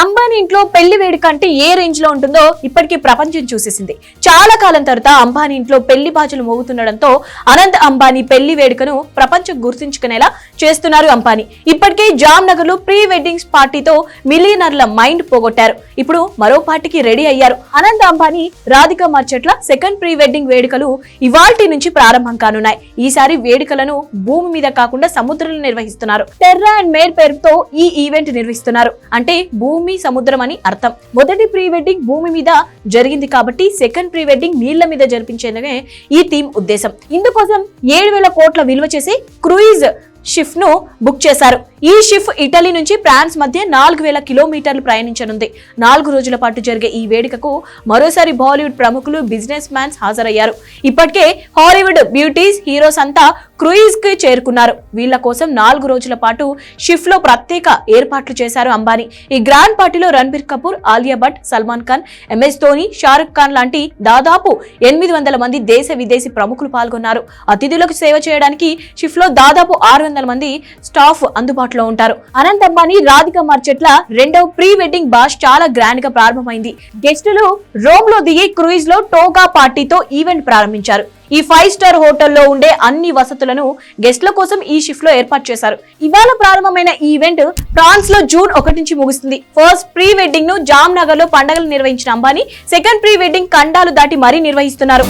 అంబానీ ఇంట్లో పెళ్ళి వేడుక అంటే ఏ రేంజ్లో ఉంటుందో ఇప్పటికీ ప్రపంచం చూసేసింది. చాలా కాలం తర్వాత అంబానీ ఇంట్లో పెళ్ళి బాజులు మోగుతుండడంతో అనంత్ అంబానీ పెళ్ళి వేడుకను ప్రపంచం గుర్తుంచుకునేలా చేస్తున్నారు అంబానీ. ఇప్పటికే జామ్నగర్లో ప్రీ వెడ్డింగ్స్ పార్టీతో మిలియనర్ల మైండ్ పోగొట్టారు. ఇప్పుడు మరో పార్టీకి రెడీ అయ్యారు. అనంత్ అంబానీ రాధిక మార్చెట్ల సెకండ్ ప్రీ వెడ్డింగ్ వేడుకలు ఇవాల్టి నుంచి ప్రారంభం కానున్నాయి. ఈసారి వేడుకలను భూమి మీద కాకుండా సముద్రంలో నిర్వహిస్తున్నారు. టెర్రా అండ్ మేర్ పేరుతో ఈ ఈవెంట్ నిర్వహిస్తున్నారు. అంటే భూమి సముద్రం అని అర్థం. మొదటి ప్రీ వెడ్డింగ్ భూమి మీద జరిగింది కాబట్టి సెకండ్ ప్రీ వెడ్డింగ్ నీళ్ళ మీద జరిపించేందుకే ఈ థీమ్ ఉద్దేశం. ఇందుకోసం ఏడు వేల కోట్ల విలువ చేసి క్రూయిజ్ షిఫ్ను బుక్ చేశారు. ఈ షిఫ్ ఇటలీ నుంచి ఫ్రాన్స్ మధ్య నాలుగు వేల కిలోమీటర్లు ప్రయాణించనుంది. నాలుగు రోజుల పాటు జరిగే ఈ వేడుకకు మరోసారి బాలీవుడ్ ప్రముఖులు బిజినెస్ మ్యాన్స్ హాజరయ్యారు. ఇప్పటికే హాలీవుడ్ బ్యూటీస్ హీరోస్ అంతా క్రూయిజ్కి చేరుకున్నారు. వీళ్ళ కోసం నాలుగు రోజుల పాటు షిప్లో ప్రత్యేక ఏర్పాట్లు చేశారు అంబానీ. ఈ గ్రాండ్ పార్టీలో రణబీర్ కపూర్ ఆలియా భట్ సల్మాన్ ఖాన్ ఎంఎస్ ధోని షారుఖ్ ఖాన్ లాంటి దాదాపు ఎనిమిది వందల మంది దేశ విదేశీ ప్రముఖులు పాల్గొన్నారు. అతిథులకు సేవ చేయడానికి షిప్లో దాదాపు ఆరు వందల మంది స్టాఫ్ అందుబాటులో ఉంటారు. అనంత్ అంబానీ రాధిక మార్చెట్ల రెండవ ప్రీ వెడ్డింగ్ బాష్ చాలా గ్రాండ్గా ప్రారంభమైంది. గెస్టులు రోమ్లో దిగి క్రూయిజ్లో టోగా పార్టీతో ఈవెంట్ ప్రారంభించారు. ఈ ఫైవ్ స్టార్ హోటల్లో ఉండే అన్ని వసతులను గెస్ట్ల కోసం ఈ షిఫ్ట్లో ఏర్పాటు చేశారు. ఇవాళ ప్రారంభమైన ఈ ఈవెంట్ ఫ్రాన్స్లో జూన్ ఒకటి నుంచి ముగుస్తుంది. ఫస్ట్ ప్రీ వెడ్డింగ్ను జామ్ నగర్లో పండుగలు నిర్వహించిన అంబానీ సెకండ్ ప్రీ వెడ్డింగ్ ఖండాలు దాటి మరీ నిర్వహిస్తున్నారు.